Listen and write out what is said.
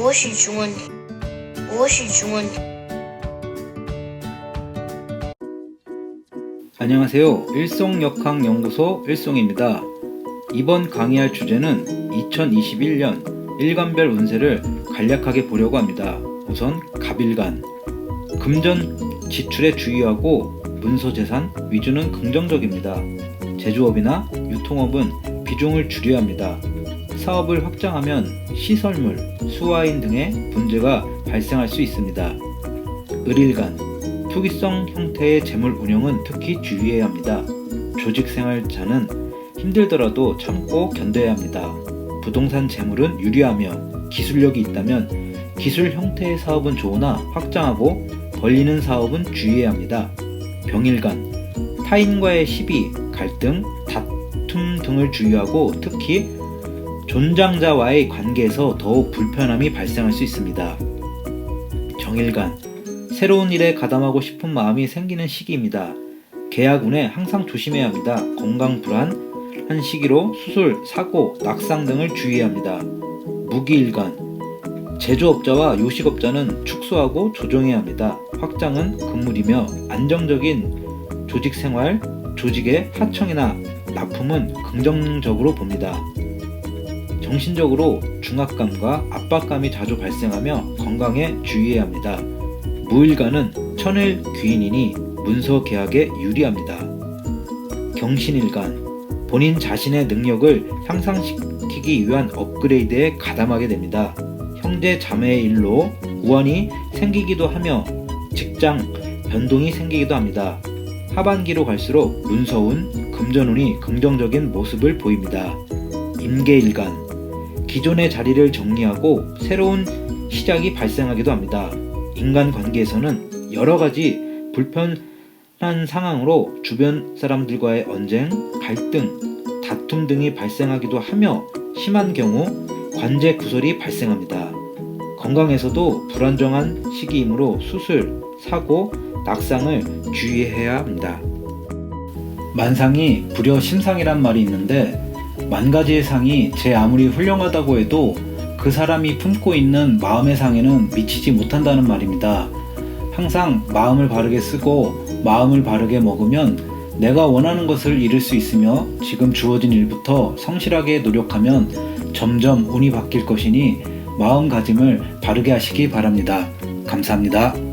무엇이 중은 무엇이 중은 안녕하세요. 일송역학연구소 일송입니다. 이번 강의할 주제는 2021년 일간별 운세를 간략하게 보려고 합니다. 우선 갑일간. 금전 지출에 주의하고 문서재산 위주는 긍정적입니다. 제조업이나 유통업은 비중을 줄여야 합니다. 사업을 확장하면 시설물, 수화인 등의 문제가 발생할 수 있습니다. 을일간. 투기성 형태의 재물 운영은 특히 주의해야 합니다. 조직 생활자는 힘들더라도 참고 견뎌야 합니다. 부동산 재물은 유리하며 기술력이 있다면 기술 형태의 사업은 좋으나 확장하고 벌리는 사업은 주의해야 합니다. 병일간 타인과의 시비, 갈등, 다툼 등을 주의하고 특히 존장자와의 관계에서 더욱 불편함이 발생할 수 있습니다. 정일간 새로운 일에 가담하고 싶은 마음이 생기는 시기입니다. 계약운에 항상 조심해야 합니다. 건강 불안 한 시기로 수술, 사고, 낙상 등을 주의해야 합니다. 무기일간 제조업자와 요식업자는 축소하고 조정해야 합니다. 확장은 금물이며 안정적인 조직 생활, 조직의 하청이나 납품은 긍정적으로 봅니다. 정신적으로 중압감과 압박감이 자주 발생하며 건강에 주의해야 합니다. 무일간은 천일 귀인이니 문서 계약에 유리합니다. 경신일간 본인 자신의 능력을 향상시키기 위한 업그레이드에 가담하게 됩니다. 형제 자매의 일로 우환이 생기기도 하며 직장 변동이 생기기도 합니다. 하반기로 갈수록 문서운, 금전운이 긍정적인 모습을 보입니다. 임계일간 기존의 자리를 정리하고 새로운 시작이 발생하기도 합니다. 인간 관계에서는 여러 가지 불편한 상황으로 주변 사람들과의 언쟁, 갈등, 다툼 등이 발생하기도 하며 심한 경우 관제 구설이 발생합니다. 건강에서도 불안정한 시기이므로 수술, 사고, 낙상을 주의해야 합니다. 만상이 불여 심상이란 말이 있는데 만 가지의 상이 제 아무리 훌륭하다고 해도 그 사람이 품고 있는 마음의 상에는 미치지 못한다는 말입니다. 항상 마음을 바르게 쓰고 마음을 바르게 먹으면 내가 원하는 것을 이룰 수 있으며 지금 주어진 일부터 성실하게 노력하면 점점 운이 바뀔 것이니 마음가짐을 바르게 하시기 바랍니다. 감사합니다.